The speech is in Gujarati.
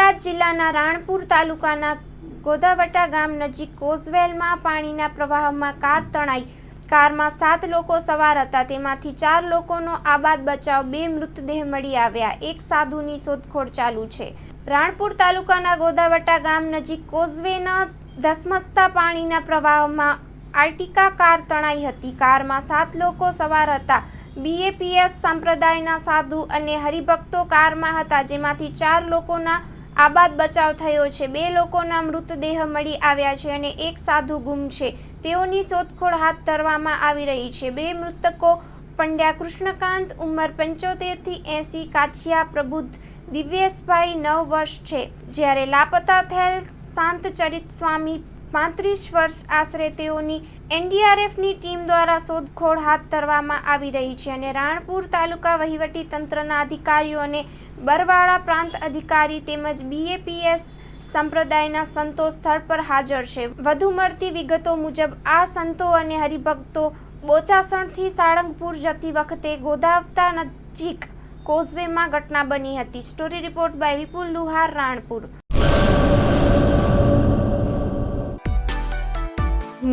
બોટાદ જિલ્લાના રાણપુર તાલુકાના ગોદાવટા ગામ નજીક કોઝવેલમાં પાણીના પ્રવાહમાં કાર તણાઈ. કારમાં સાત લોકો સવાર હતા. તેમાંથી ચાર લોકોનો આબાદ બચાવ, બે મૃતદેહ મળી આવ્યા. એક સાધુની શોધખોળ ચાલુ છે. રાણપુર તાલુકાના ગોદાવટા ગામ નજીક કોઝવેના ધસમસતા પાણીના પ્રવાહમાં આર્ટિકા કાર તણાઈ હતી. કારમાં સાત લોકો સવાર હતા. બીએપીએસ સંપ્રદાયના સાધુ અને હરિભક્તો કારમાં હતા, જેમાંથી ચાર લોકોના આબાદ બચાવ થયો છે. બે લોકોના મૃતદેહ મળી આવ્યા છે અને એક સાધુ ગુમ છે. તેઓની શોધખોળ હાથ ધરવામાં આવી રહી છે. બે મૃતકો પંડ્યા કૃષ્ણકાંત, ઉંમર પંચોતેરથી એંસી, કાછિયા પ્રબુદ્ધ દિવ્યેશભાઈ નવ વર્ષ છે. જ્યારે લાપતા થયેલ શાંતચરિત સ્વામી પાંત્રીસ વર્ષ આશરે તેઓની એનડીઆરએફની ટીમ દ્વારા શોધખોળ હાથ ધરવામાં આવી રહી છે અને રાણપુર તાલુકા વહીવટી તંત્રના અધિકારીઓ અને બરવાળા પ્રાંત અધિકારી તેમજ બીએપીએસ સંપ્રદાયના સંતો સ્થળ પર હાજર છે. વધુ મળતી વિગતો મુજબ, આ સંતો અને હરિભક્તો બોચાસણથી સાળંગપુર જતી વખતે ગોદાવતા નજીક કોઝવેમાં ઘટના બની હતી. Story report by Vipul Luhar, Ranpur.